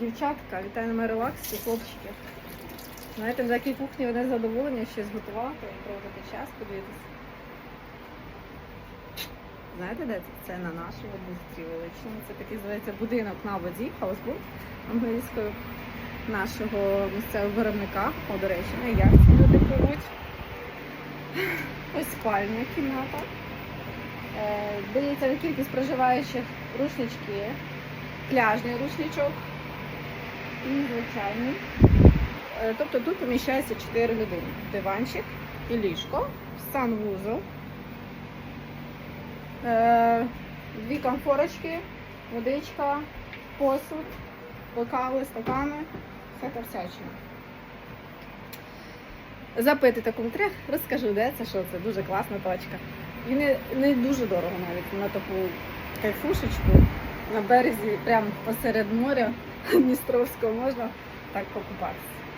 дівчатка, вітаю на релаксі, хлопчики. Знаєте, на такій кухні одне задоволення щось готувати, проводити час, подивитися. Знаєте, де це? Це на нашому бустрі величному. Це такий зветься будинок на воді, хаусбот англійською нашого місцевого виробника. О, до речі, на яхті люди пливуть. Ось спальня кімната. Е, Дивіться на кількість проживаючих рушнички, пляжний рушничок і звичайний. Е, Тобто тут поміщається 4 людини. Диванчик і ліжко, санвузол, е, дві комфорочки, водичка, посуд, бокали, стакани, всяка всячина. Запитайте в коментарях, розкажу, де це, що це. Дуже класна точка. І не, не дуже дорого навіть на таку кайфушечку на березі, прямо посеред моря Дністровського можна так покупатися.